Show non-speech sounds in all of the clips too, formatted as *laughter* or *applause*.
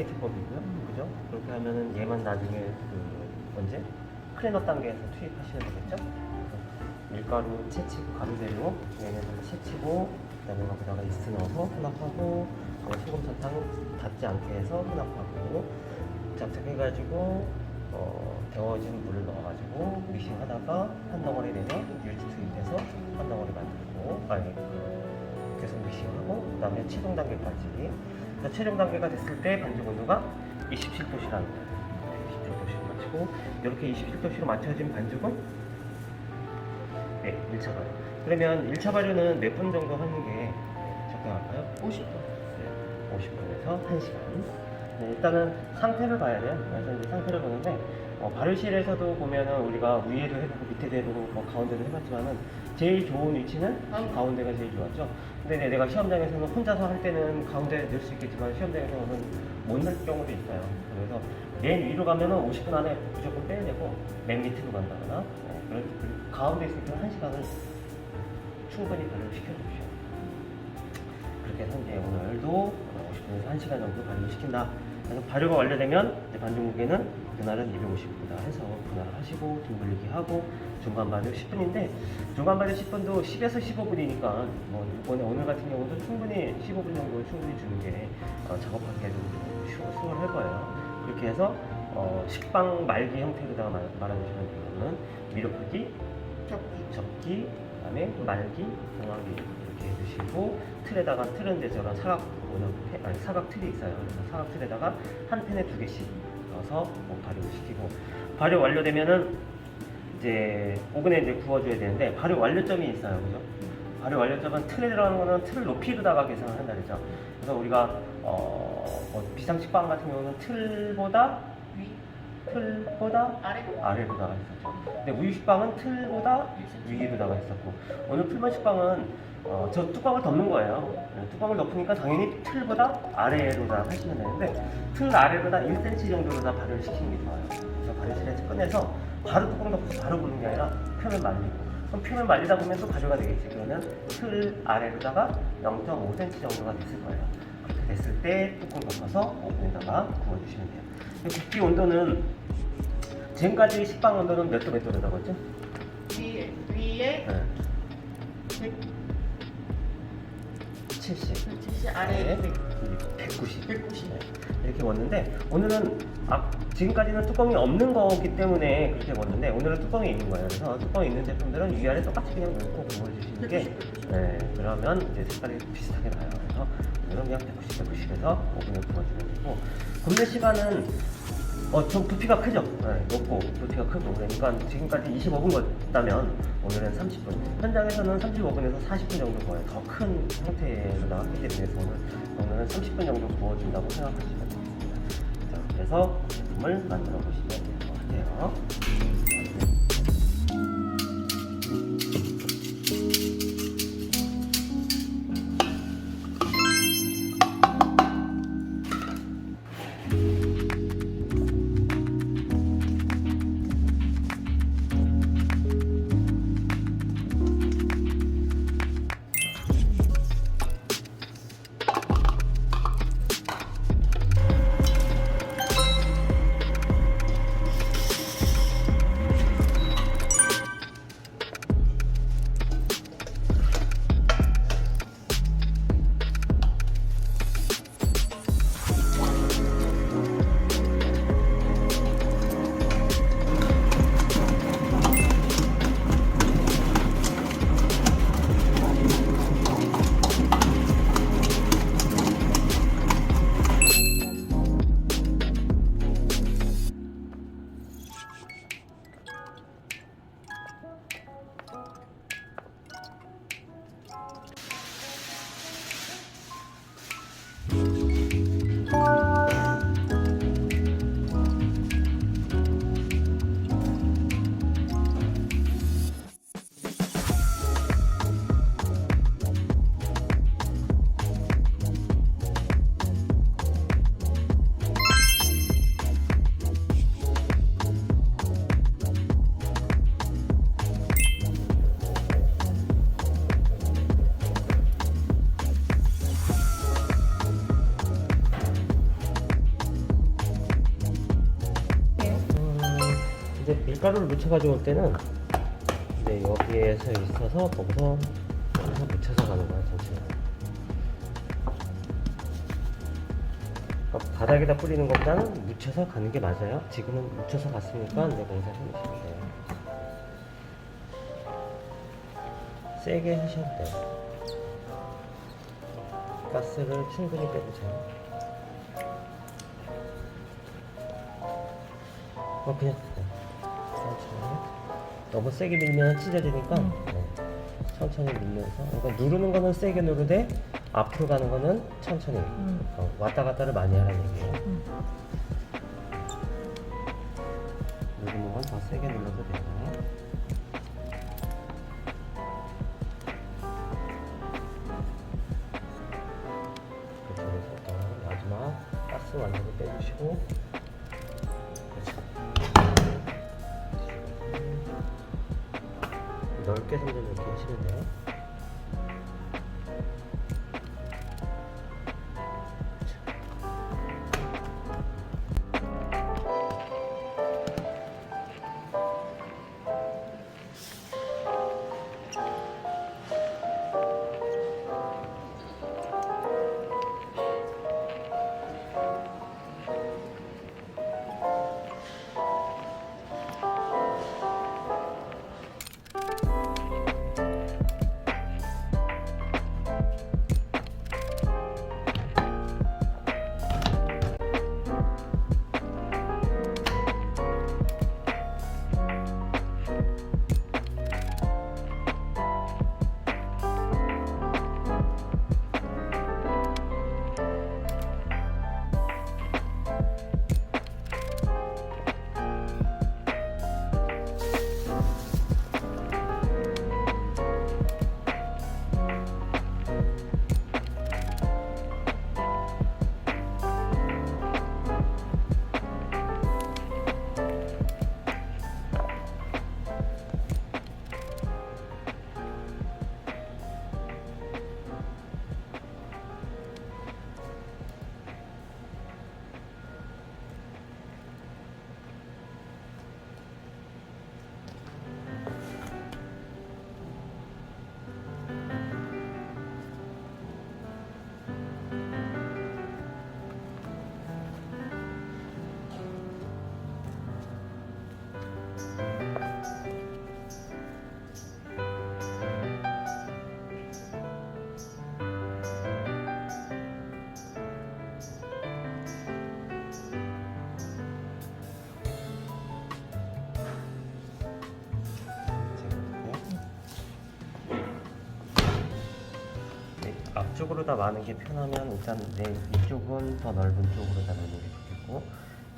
스트레이트법이고요. 그죠? 그렇게 하면은 얘만 나중에 그 언제 클리너 단계에서 투입하시면 되겠죠? 밀가루 채치고 가루 재료 얘네들 채치고 그다음에 거기다가 이스트 넣어서 혼합하고 어, 소금 설탕 닿지 않게 해서 혼합하고 장착해가지고 어, 데워진 물을 넣어가지고 믹싱하다가 한 덩어리 내면 유지 투입해서 한 덩어리 만들고 아니 그 계속 믹싱하고 그다음에 최종 단계까지 그래서 최종 단계가 됐을 때 반죽 온도가 27도씨라는 거예요. 27도씨로 맞추고 이렇게 27도씨로 맞춰진 반죽은 네 1차 발효. 그러면 1차 발효는 몇 분 정도 하는 게 적당할까요? 50분. 50분에서 1시간. 네, 일단은 상태를 봐야 돼요. 그래서 이제 상태를 보는데 어, 발효실에서도 보면은 우리가 위에도 해보고 밑에도 해보고 뭐 가운데도 해봤지만은 제일 좋은 위치는 가운데가 제일 좋았죠. 근데 네, 내가 시험장에서는 혼자서 할 때는 가운데 넣을 수 있겠지만 시험장에서는 못 넣을 경우도 있어요. 그래서 맨 위로 가면은 50분 안에 무조건 빼야 되고 맨 밑으로 간다거나 어, 그런 가운데 있을 때는 1시간을 충분히 발효를 시켜주십시오. 그렇게 해서 이제 오늘도 50분에서 1시간 정도 발효를 시킨다. 그래서 발효가 완료되면 반죽 무게는 그날은 250보다 해서 분할을 하시고 둥글리기 하고 중간 발효 10분인데 중간 발효 10분도 10에서 15분이니까 뭐 이번에 오늘 같은 경우도 충분히 15분 정도 충분히 주는 게 어, 작업하기에도 좀 수월할 거예요. 그렇게 해서 어, 식빵 말기 형태로다가 말- 말아주시면 되거는 미로크기 접기. 접기, 그다음에 말기, 동하기 이렇게 해주시고 틀에다가 틀은 이제 저런 사각 아니, 사각 틀이 있어요. 그래서 사각 틀에다가 한 펜에 두 개씩 넣어서 뭐 발효를 시키고 발효 완료되면은 이제 오븐에 이제 구워줘야 되는데 발효 완료점이 있어요, 그죠? 발효 완료점은 틀에 들어가는 거는 틀 높이로다가 계산을 한다 그랬죠. 그래서 우리가 어, 뭐 비상식빵 같은 경우는 틀보다 위. 틀보다 아래. 아래로다가 했었죠. 근데 우유식빵은 틀보다 위로다가 했었고 오늘 풀만 식빵은 어, 저 뚜껑을 덮는 거예요. 네, 뚜껑을 덮으니까 당연히 틀보다 아래로 다 하시면 되는데 틀 아래로 다 1cm 정도로 다 발효를 시키는 게 좋아요. 그래서 발효실에서 꺼내서 바로 뚜껑 덮고 바로 부는 게 아니라 표면 말리고 그럼 표면 말리다 보면 또 발효가 되겠지. 그러면 틀 아래로다가 0.5cm 정도가 됐을 거예요. 그렇게 됐을 때 뚜껑 덮어서 오븐에다가 구워주시면 돼요. 굽기 온도는 지금까지 식빵 온도는 몇 도 몇 도로다고 했죠? 위에. 위에. 네. 70. 70. 아래. 100. 190. 190. 네. 이렇게 먹는데 오늘은 아, 지금까지는 뚜껑이 없는 거기 때문에 그렇게 먹는데 오늘은 뚜껑이 있는 거예요. 그래서 뚜껑이 있는 제품들은 위아래 똑같이 그냥 넣고 구워주시는 게 네, 그러면 이제 색깔이 비슷하게 나요. 그래서 오늘은 그냥 190, 190에서 오븐에 구워주면 되고 굽는 시간은 어, 좀 부피가 크죠? 네, 높고 부피가 크고. 그러니까 지금까지 25분 걷다면 오늘은 30분. 현장에서는 35분에서 40분 정도 거예요 더 큰 형태로 나왔기 때문에 오늘, 오늘은 30분 정도 구워준다고 생각하시면 됩니다. 자, 그래서 제품을 만들어 보시면 될 것 같아요 가루를 묻혀 가져올 때는 이제 여기에서 있어서 거기서 여기서 묻혀서 가는 거야 전체. 그러니까 바닥에다 뿌리는 것보다는 묻혀서 가는 게 맞아요. 지금은 묻혀서 갔으니까 이제 거기서 해주시면 돼요. 세게 하셔도 돼요. 가스를 충분히 빼주세요. 어, 그냥. 너무 세게 밀면 찢어지니까 네. 천천히 밀면서 그러니까 누르는 거는 세게 누르되 앞으로 가는 거는 천천히 음. 어, 왔다 갔다를 많이 하라는 얘기예요. 음. 누르는 건 더 세게 눌러도 돼요. 넓게 점점 이렇게 하시면 돼요. 네, 앞쪽으로 다 마는 게 편하면 일단 내 이쪽은 더 넓은 쪽으로 다 넣는 게 좋겠고.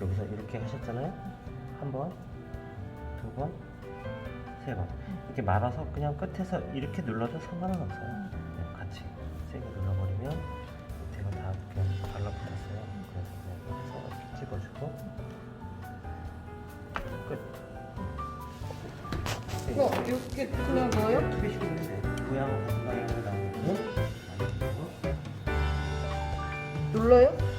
여기서 이렇게 하셨잖아요. 한 번, 두 번, 세 번. 이렇게 말아서 그냥 끝에서 이렇게 눌러도 상관은 없어요. 그냥 같이 세게 눌러버리면 밑에가 다 그냥 달라붙었어요. 그래서 그냥 여기서 이렇게 찍어주고. 끝. 네. 어, 이렇게 그냥 있는데 모양 눌러요?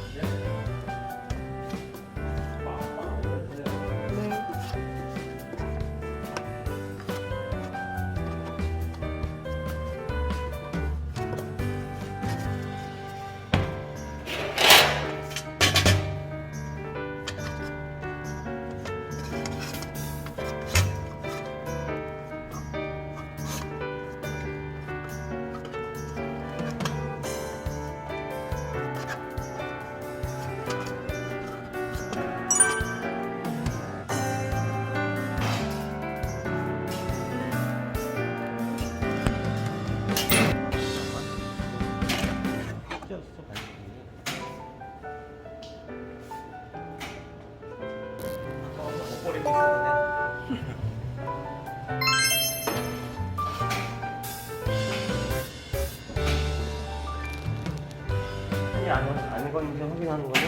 확인하는 거는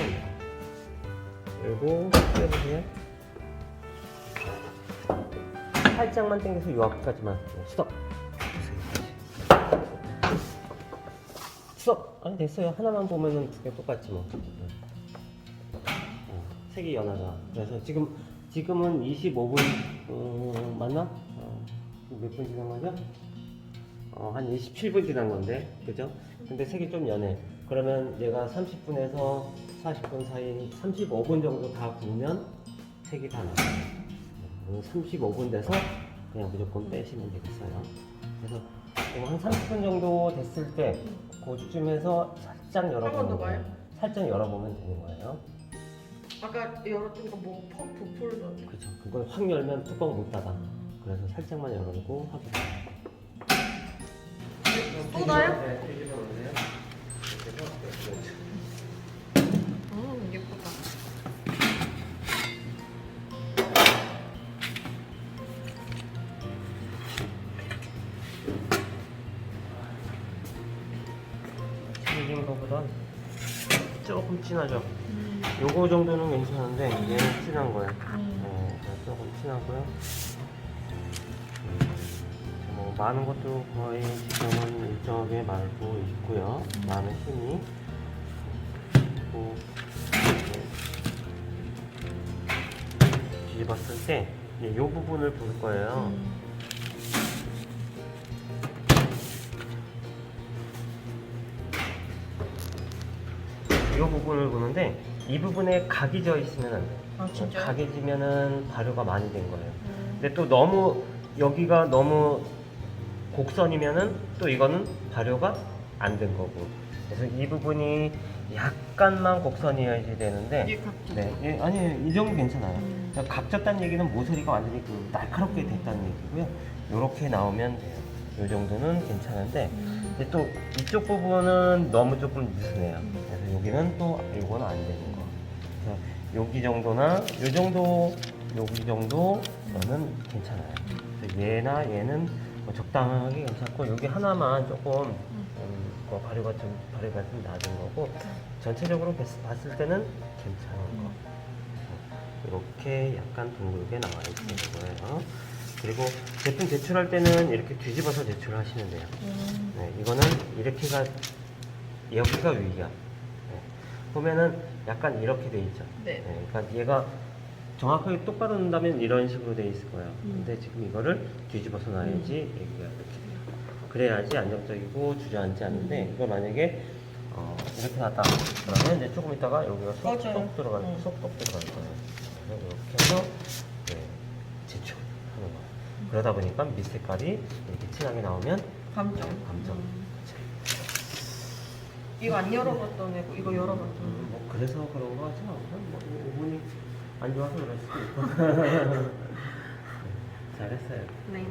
열고 빼보세요 살짝만 당겨서 요 앞까지만 스톱 스톱! 아니 됐어요 하나만 보면은 두 개 똑같지 뭐 응. 색이 연하다 그래서 지금 지금은 25분 어, 맞나? 어, 몇분 지난 거죠? 어, 한 27분 지난 건데, 그죠? 근데 색이 좀 연해. 그러면 얘가 30분에서 40분 사이 35분 정도 다 구우면 색이 다 나와요. 35분 돼서 그냥 무조건 빼시면 되겠어요. 그래서 한 30분 정도 됐을 때 그쯤에서 살짝 열어보는 더 거예요. 살짝 열어보면 되는 거예요. 아까 열었던 거뭐 부풀던 그렇죠. 그걸 확 열면 뚜껑 못 닫아. 그래서 살짝만 열어놓고 하고. 쏟아요? 조금 진하죠. 음. 요거 정도는 괜찮은데 얘는 진한 거예요. 음. 어, 조금 진하고요. 뭐 많은 것도 거의 지금은 일정하게 말고 있고요. 많은 힘이 그리고 뒤집었을 때 이 부분을 볼 거예요. 이 부분을 보는데 이 부분에 각이 져 있으면 안 돼요. 아 진짜요? 각이 지면은 발효가 많이 된 거예요. 음. 근데 또 너무 여기가 너무 곡선이면은 또 이거는 발효가 안 된 거고. 그래서 이 부분이 약간만 곡선이어야지 되는데 네, 예, 아니 이 정도 괜찮아요. 음. 그러니까 각졌다는 얘기는 모서리가 완전히 그 날카롭게 됐다는 얘기고요. 이렇게 나오면 돼요. 이 정도는 괜찮은데 음. 근데 또 이쪽 부분은 너무 조금 느슨해요. 음. 여기는 또 이거는 안 되는 거. 그래서 여기 정도나 요 정도 여기 정도는 괜찮아요. 그래서 얘나 얘는 뭐 적당하게 괜찮고 여기 하나만 조금 음, 뭐 발효가 좀 발효가 좀 낮은 거고 전체적으로 봤- 봤을 때는 괜찮은 거. 이렇게 약간 둥글게 나와 있는 거예요. 그리고 제품 제출할 때는 이렇게 뒤집어서 제출하시면 돼요. 음. 네, 이거는 이렇게가 여기가 위야. 네. 보면은 약간 이렇게 돼 있죠. 네. 네, 그러니까 얘가 정확하게 똑바로 넣는다면 이런 식으로 돼 있을 거예요. 음. 근데 지금 이거를 뒤집어서 놔야지 여기가 이렇게 돼요. 그래야지 안정적이고 주저앉지 않는데 이거 만약에 어, 이렇게 놨다 그러면 이제 조금 있다가 여기가 맞아요. 쏙쏙 들어갈 음. 쏙쏙 들어갈 거예요. 그래서 이렇게 해서 네, 제출하는 거예요. 그러다 보니까 밑 색깔이 이렇게 진하게 나오면 감정 감정. 음. 이거 안 열어봤던 애고 이거 열어봤던 음, 뭐 그래서 그런 거 않아요? 뭐 오븐이 안 좋아서 그럴 수도 있고. *laughs* 네, 잘했어요. 애. 네